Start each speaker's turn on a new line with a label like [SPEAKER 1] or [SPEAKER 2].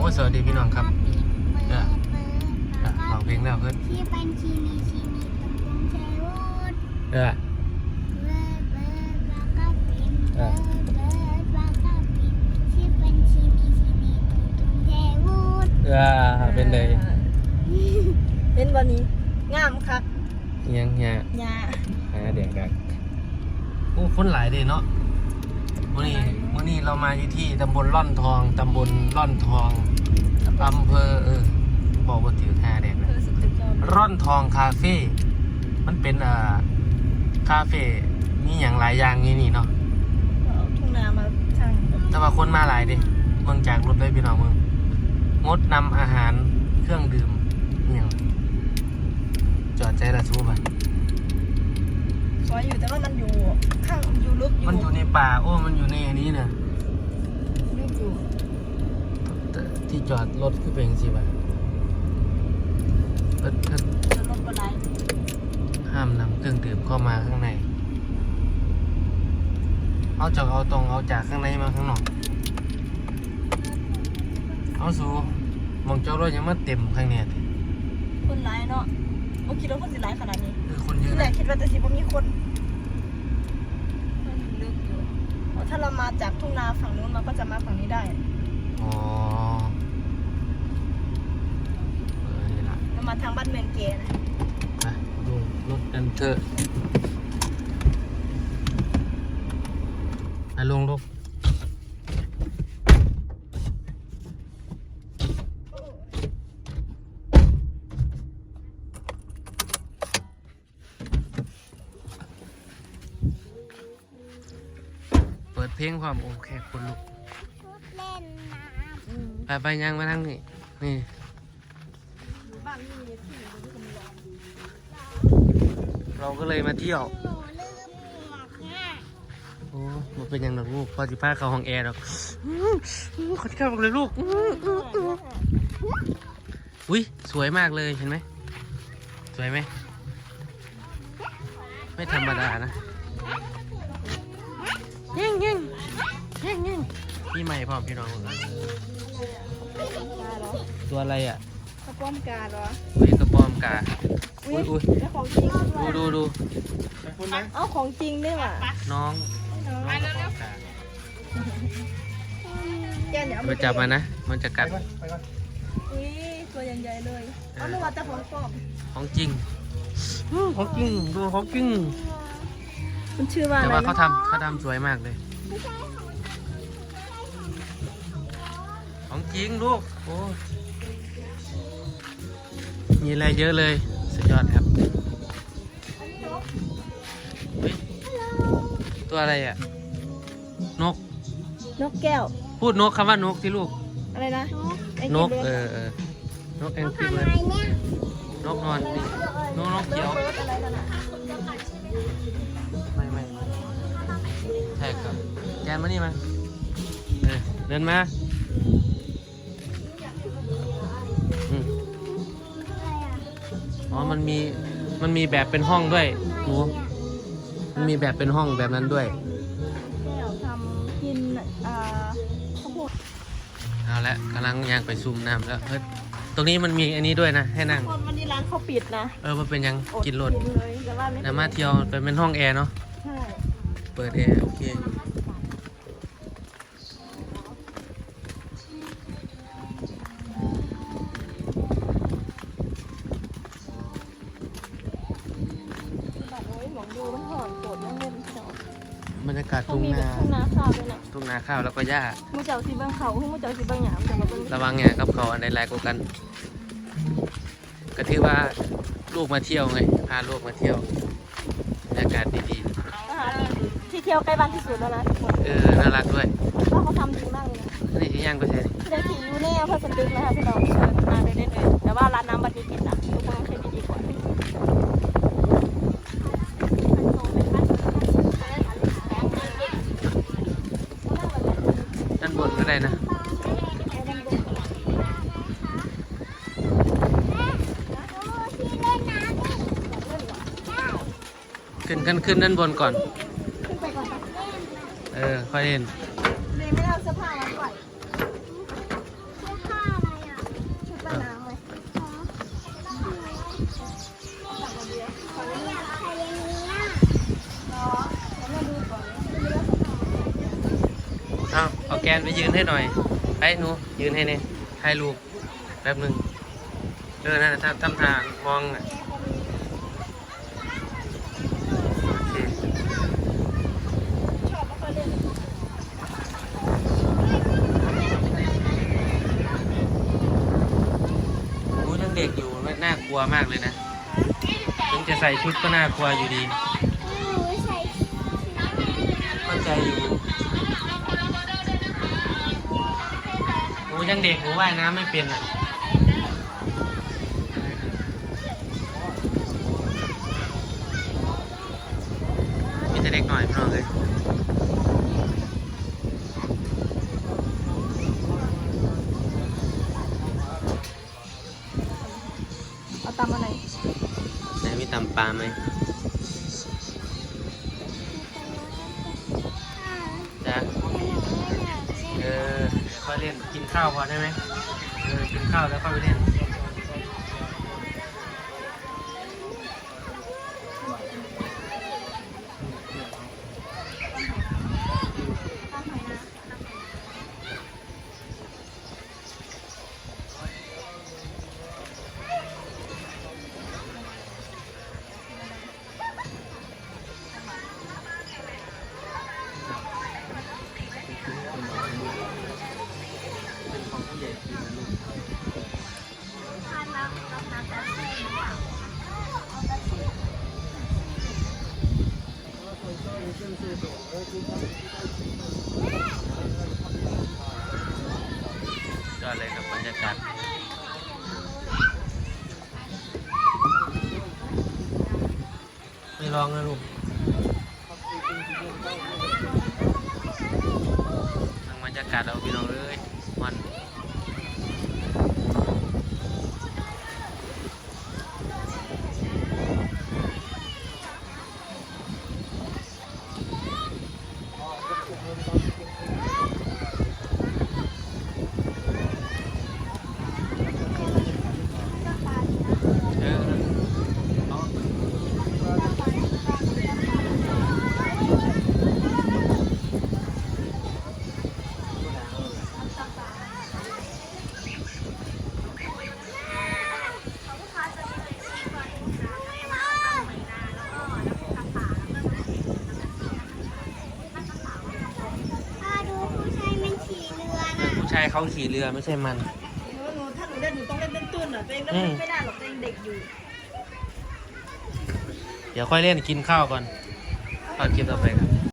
[SPEAKER 1] อ้สวัสดีพี่น้องครับเอออะฟังเพลงแล้วเพื่อน
[SPEAKER 2] ที่เป็นชีนีชีนีตรงกรุงเทพวุฒิ
[SPEAKER 1] เออ
[SPEAKER 2] เบิร์ดเบิร์ดบากาปินเบิร์ดเบิร์ดบากาปินที่เป็นชีนีชีนีตรงกรุงเทพวุฒิ
[SPEAKER 1] เออเป็นเลย
[SPEAKER 3] เป็นวันนี้งามครับ
[SPEAKER 1] ยังเงี้ย
[SPEAKER 3] ยา
[SPEAKER 1] หาเด็กกันโอ้คนหลายเดีเนาะ มื่อนี้มื่อนี้เรามาอยู่ที่ตำบลร่อนทองตำบลร่อนทองอำเภอเออบอกว่าติวท่าเด็กนะ
[SPEAKER 3] เธอสุดยอด
[SPEAKER 1] ร่อนทองคาเฟ่มันเป็นอ่าคาเฟ่มีอย่างหลายอย่างนี่นี่เนาะ
[SPEAKER 3] เอาทุ่งนามาช่าง
[SPEAKER 1] แต่ว่าคนมาหลายดิเมืองจากรถเลยพี่น้องเมืองงดนำอาหารเครื่องดื่มอหย่างจอดใจละสู้ไป
[SPEAKER 3] สวยอยู่แต่ว่ามันอยู่ข้างอยู่ลึกอยู่
[SPEAKER 1] มันอยู่ในป่า โอ้ มันอยู่ในอันนี้เนี่ย
[SPEAKER 3] ลึกอยู่
[SPEAKER 1] แต่ที่จอดรถคือเป็นสิบะเพิ่นเพิ่น
[SPEAKER 3] จะลดบันได
[SPEAKER 1] ห้ามนำเครื่องดื่มเข้ามาข้างใน เอาจากเอาตรงเอาจากข้างในมาข้างนอก เอาสูมองเจ้ารถยังมาเต็มข้างเนี่ย
[SPEAKER 3] คนร้ายเนาะ โอ้คิดว่าคนสิร้ายขนาดนี้
[SPEAKER 1] คือคนเย
[SPEAKER 3] ที่
[SPEAKER 1] อะ
[SPEAKER 3] แร
[SPEAKER 1] นะ
[SPEAKER 3] กคิดว่าจะสิบ่มีคนมันลึกอยู่เพราะถ้าเรามาจากทุ่งนาฝั่งนู้นมันก็จะมาฝั่งนี้ได้
[SPEAKER 1] อ๋อเออนี่ละ
[SPEAKER 3] เรามาทางบ้านเมืองเกนะ
[SPEAKER 1] ไปดูรถกันเถอะไปลงลูก เปิดเพลงความโอเคคนลุก
[SPEAKER 2] ชุดเล่นน้
[SPEAKER 1] ไปไปยังมาทางนี้นี่
[SPEAKER 3] บ้านนี่มีที่อยู่ที่กำลัง
[SPEAKER 1] เราก็เลยมาเที่ยวำ
[SPEAKER 2] หนูลืมหมวกอะ
[SPEAKER 1] โอ้มันเป็นหยังดอกลูกพอสิพาเข้าห้องแอร์ดอกอื้ออื้อขอที่เข้าเลยลูกอื้ออื้ออื้ออุ้ยสวยมากเลยเห็นไหมสวยไหมไม่ธรรมดานะ เง่งเง่งเง่งเง่งพี่ใหม่พร้อมพี่น้องหมดเลย
[SPEAKER 3] กาเหรอ
[SPEAKER 1] ตัวอะไรอะ
[SPEAKER 3] กระป้อมกาเหรอ
[SPEAKER 1] อุ้ยกระปอมกา อุ้ยอุ้ย
[SPEAKER 3] แล้วของจริงด้วย
[SPEAKER 1] ดูดูดู
[SPEAKER 3] เอาของจริงด้วยว่ะ
[SPEAKER 1] น้องน้องกระปอมกา
[SPEAKER 3] แกเนี่ยเอา
[SPEAKER 1] ไปจับมันนะ มันจะกัด
[SPEAKER 3] อุ้ยตัวใหญ่ๆเลยเอาไม่ว่าแต่ของปลอม
[SPEAKER 1] ของจริงอื้อของจริงดูของจริง
[SPEAKER 3] มันชื่อว่า
[SPEAKER 1] แต่
[SPEAKER 3] อะไร
[SPEAKER 1] ว่าเขา
[SPEAKER 3] นะ
[SPEAKER 1] ทำเขาทำสวยมากเลย ของจริงลูก โอ้มีอะไรเยอะเลย สุดยอดครับเฮ้ยตัวอะไรอะ นก
[SPEAKER 3] นกแก้ว
[SPEAKER 1] พูดนกคำว่านกที่ลูก
[SPEAKER 3] อะไรนะไอ้
[SPEAKER 1] นก
[SPEAKER 2] Ờ.
[SPEAKER 1] เออเออนกแองกี้
[SPEAKER 2] ทำ
[SPEAKER 1] เบิ
[SPEAKER 2] ไม
[SPEAKER 1] ร์ด
[SPEAKER 2] เนี่ย
[SPEAKER 1] นกนอนนี่นกนก
[SPEAKER 3] เขี
[SPEAKER 1] เขี
[SPEAKER 3] ย
[SPEAKER 1] ยวว
[SPEAKER 3] อะไรนั่นน่ะ
[SPEAKER 1] ไม่ไม่ ใช่ครับแกนมานี่มาเออเดินมาอืมอ๋อมันมีมันมีแบบเป็นห้องด้วยหนูมันมีแบบเป็นห้องแบบนั้นด้วย
[SPEAKER 3] แก้วทำกินอ่าข้าวโพด
[SPEAKER 1] เอาละกำลังย่างไปซุ่มน้ำแล้วเฮ้ยตรงนี้มันมีอันนี้ด้วยนะ ให้นั่ง
[SPEAKER 3] คนวันนี้ร้านเขาปิดนะ
[SPEAKER 1] เออมันเป็นยัง
[SPEAKER 3] อด
[SPEAKER 1] กินรถ
[SPEAKER 3] เลยแต่ว่าไม่
[SPEAKER 1] แต่มาเที่ยวเป็นเป็นห้องแอร์เนาะ
[SPEAKER 3] ใช่
[SPEAKER 1] เปิดแอร์ โอเค
[SPEAKER 3] แบบโอ้ยหมองดูมันหอนโกรธนั่งเล่นเจ้า
[SPEAKER 1] บรรยากาศ
[SPEAKER 3] เขา
[SPEAKER 1] ทุ่ง
[SPEAKER 3] มี
[SPEAKER 1] นา
[SPEAKER 3] แบบทุ่งนาข้าวด้วยนะ
[SPEAKER 1] ทุ่งนาข้าวแล้วก็หญ้า
[SPEAKER 3] มูเจ้าสีเบางเขามูเจ้าสีเบางหยามแต่มาเบิ่ง
[SPEAKER 1] ระวังไงกับเขาอันใดแรงกว่ากัน ก็ถือว่าลูกมาเที่ยวไง พาลูกมาเที่ยวบรรยากาศดี
[SPEAKER 3] อาหาร ที่เที่ยวใกล้บ้านที่สุดแล้วนะทุกคน
[SPEAKER 1] ๆเออ น่ารักด้วย
[SPEAKER 3] ว่าเขาทำดีมากเลยนะ
[SPEAKER 1] นี่ที่ย่างไปใช่นี่
[SPEAKER 3] ที่ได้ขี่อยู่เนี่ยเพื่อสตึกนะคะพี่น้องเชิญมาเลยได้เลยแต่ว่าร้านน้ำบัตรนี้ปิดนะทุกคนต้องใช้ดีๆก่อน
[SPEAKER 1] ด้านบนก็ได้นะขึ้นขึ้นขึ้นด้านบนก่อน
[SPEAKER 3] อ
[SPEAKER 1] อคอยเล่น
[SPEAKER 3] ยไม่เอาเสื้อผ้ามาปล่อยเสื้ผ้าอะไรอะชุดว่ายน้ำ
[SPEAKER 2] เลยอาเอา
[SPEAKER 1] แกนไปยืนให้หน่อยไอ้หนูยืนให้เนี่ยให้ลูกแป๊บหนึ่งเออนั่นทำทำทางมองอะ วมากเลยนะ ถึงจะใส่ชุดก็น่ากลัวอยู่ดี
[SPEAKER 2] หนูใส่
[SPEAKER 1] เข้าใจอยู่โอ้ยยังเด็กหนูว่ายน้ำไม่เป็นอะมีแต่เด็กหน่อยพี่น้องเลย
[SPEAKER 3] ไห
[SPEAKER 1] มจ้ะเออค่อยเล่นกินข้าวพอได้ไหมเออกินข้าวแล้วค่อยไปเล่น ยอดเลยกับบรรยากาศไม่ลองนะลูกทางบรรยากาศเราพี่น้องเลยมัน เออเอา
[SPEAKER 2] พ่อดูผู้ชายมันขี่เรือน่ะ
[SPEAKER 1] ผู้ชายเขาขี่เรือไม่ใช่มัน
[SPEAKER 3] หนูหนูถ้าหนูเล่นหนูต้องเล่นเป็นตุ้นอะตัวเองเล่น
[SPEAKER 1] อืม
[SPEAKER 3] ไม่ได้หรอกตัวเองเด็กอยู่
[SPEAKER 1] เดี๋ยวค่อยเล่นกินข้าวก่อนตอนคลิปต่อไปกัน